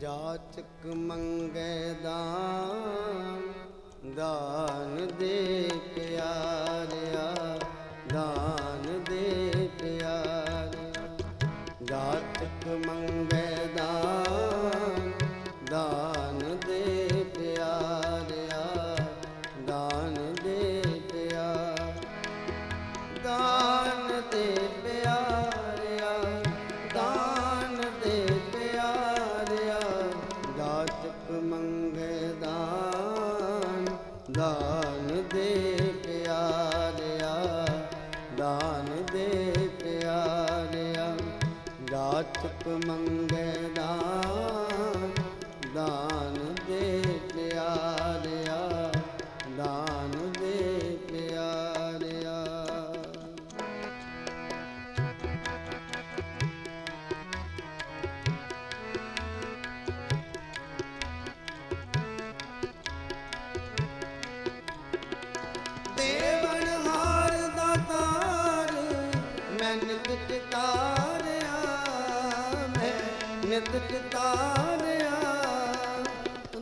ਜਾਚਕ ਮੰਗੇ ਦਾਨ ਦਾਨ ਦੇ ਪਿਆਰਿਆ ਦਾਨ ਦੇ ਪਿਆਰਿਆ। ਜਾਚਕ ਮੰਗੇ ਦਾਨ ਦਾਨ ਦਾਨ ਦੇ ਪਿਆਰਿਆ ਦਾਨ ਦੇ ਪਿਆਰਿਆ ਜਾਚਕ ਮੰਗੇ ਦਾਨ ਦਾਨ ਨਿਤ ਟਿਕਾਰਿਆ ਮੈਂ, ਨਿਤ ਟਿਕਾਰਿਆ।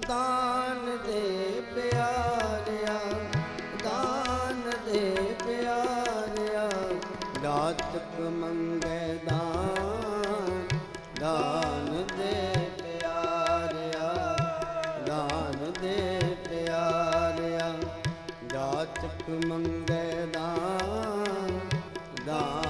ਦਾਨ ਦੇ ਪਿਆਰਿਆ, ਦਾਨ ਦੇ ਪਿਆਰਿਆ। ਦਾਤਕ ਮੰਗੇ ਦਾਨ ਦਾਨ ਦੇ ਪਿਆਰਿਆ, ਦਾਨ ਦੇ ਪਿਆਰਿਆ। ਜਾਚਕ ਮੰਗੇ ਦਾਨ ਦਾਨ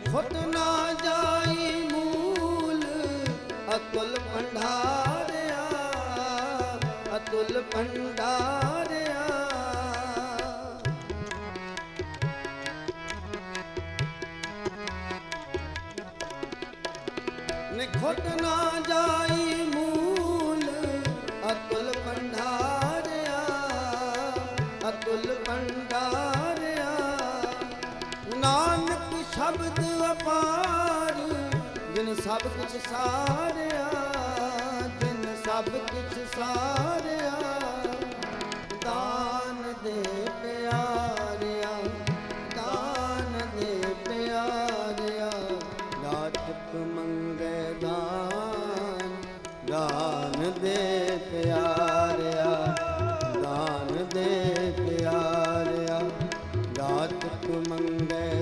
ਨਿਖੁੱਟ ਨਾ ਜਾਈ ਮੂਲ, ਅਤੁਲ ਭੰਡਾਰਿਆ ਅਤੁਲ ਭੰਡਾਰਿਆ। ਨਿਖੁੱਟ ਨਾ ਜਾਈ ਮੂਲ, ਅਤੁਲ ਭੰਡਾਰਿਆ ਅਤੁਲ ਭੰਡਾਰਿਆ। ਨਾਨਕ ਸ਼ਬਦ ਜਿਨ ਸਭ ਕੁਝ ਸਾਰਿਆ ਦਿਨ ਸਭ ਕੁਝ ਸਾਰਿਆ, ਦਾਨ ਦੇ ਪਿਆਰਿਆ, ਦਾਨ ਦੇ ਪਿਆਰਿਆ ਨਾਟਕ ਮੰਗੇ ਦਾਨ ਦਾਨ ਦੇ ਪਿਆਰਿਆ, ਦਾਨ ਦੇ ਪਿਆਰਿਆ ਨਾਟਕ ਮੰਗੇ